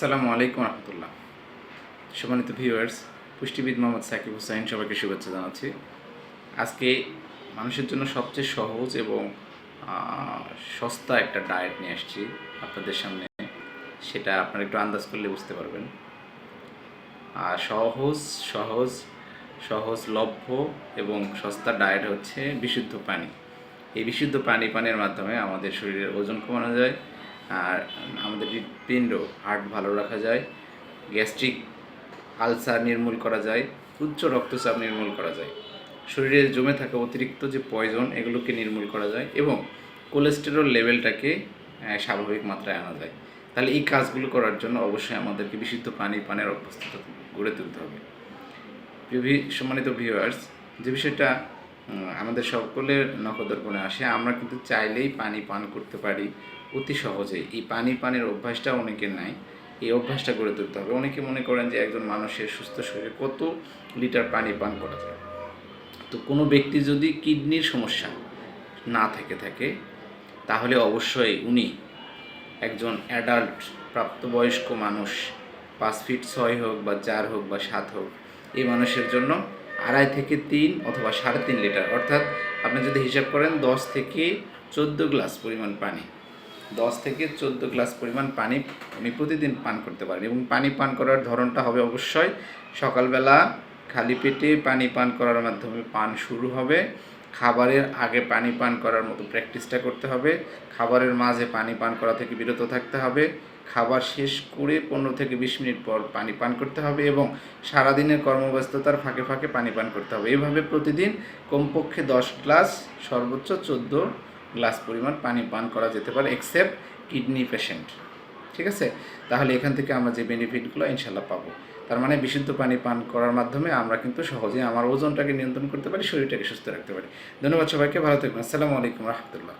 আসসালামু আলাইকুম রহমতুল্লাহ। সম্মানিত ভিউয়ার্স পুষ্টিবিদ মোহাম্মদ সাকিব হুসাইন সবাইকে শুভেচ্ছা জানাচ্ছি। আজকে মানুষের জন্য সবচেয়ে সহজ এবং সস্তা একটা ডায়েট নিয়ে আসছি আপনাদের সামনে। সেটা আপনারা একটু আন্দাজ করলে বুঝতে পারবেন। আর সহজ সহজ সহজলভ্য এবং সস্তা ডায়েট হচ্ছে বিশুদ্ধ পানি। এই বিশুদ্ধ পানি, পানের মাধ্যমে আমাদের শরীরের ওজন কমানো যায়। আর আমাদের হৃৎপিণ্ড, হার্ট ভালো রাখা যায়, গ্যাস্ট্রিক আলসার নির্মূল করা যায়, উচ্চ রক্তচাপ নির্মূল করা যায়। শরীরে জমে থাকা অতিরিক্ত যে পয়জন, এগুলোকে নির্মূল করা যায় এবং কোলেস্টেরল লেভেলটাকে স্বাভাবিক মাত্রায় আনা যায়। তাহলে এই কাজগুলো করার জন্য অবশ্যই আমাদেরকে বিশুদ্ধ পানি, পানের অভ্যস্ততা গড়ে তুলতে হবে। সম্মানিত ভিউয়ার্স যে বিষয়টা আমাদের সকলের নখদর্পণে আসে। আমরা কিন্তু চাইলেই পানি পান করতে পারি অতি সহজেই এই পানি পানের অভ্যাসটা অনেকের নাই এই অভ্যাসটা গড়ে তুলতে হবে। অনেকে মনে করেন যে একজন মানুষের সুস্থ শরীরে কত লিটার পানি পান করা যায়। তো কোনো ব্যক্তি যদি কিডনির সমস্যা না থেকে থাকে, তাহলে অবশ্যই উনি একজন অ্যাডাল্ট, প্রাপ্তবয়স্ক মানুষ, পাঁচ ফিট ছয় হোক বা চার হোক বা সাত হোক, এই মানুষের জন্য আড়াই থেকে তিন অথবা সাড়ে তিন লিটার। অর্থাৎ আপনি যদি হিসাব করেন দশ থেকে চোদ্দ গ্লাস পরিমাণ পানি। দশ থেকে চোদ্দ গ্লাস পরিমাণ পানি উনি প্রতিদিন পান করতে পারেন এবং পানি পান করার ধরনটা হবে অবশ্যই সকালবেলা খালি পেটে পানি পান করার মাধ্যমে পান শুরু হবে। খাবারের আগে পানি পান করার মতো প্র্যাকটিসটা করতে হবে। খাবারের মাঝে পানি পান করা থেকে বিরত থাকতে হবে। খাবার শেষ করে পনেরো থেকে বিশ মিনিট পর পানি পান করতে হবে এবং সারাদিনের কর্মব্যস্ততার ফাঁকে ফাঁকে পানি পান করতে হবে। এইভাবে প্রতিদিন কমপক্ষে দশ গ্লাস, সর্বোচ্চ চোদ্দ গ্লাস পরিমাণ পানি পান করা যেতে পারে এক্সেপ্ট কিডনি পেশেন্ট ঠিক আছে? তাহলে এখান থেকে আমরা যে বেনিফিটগুলো ইনশাল্লাহ পাবো। তার মানে বিশুদ্ধ পানি পান করার মাধ্যমে আমরা কিন্তু সহজে আমার ওজনটাকে নিয়ন্ত্রণ করতে পারি, শরীরটাকে সুস্থ রাখতে পারি। ধন্যবাদ সবাইকে, ভালো থাকবেন। আসসালামু আলাইকুম রহমতুল্লাহ।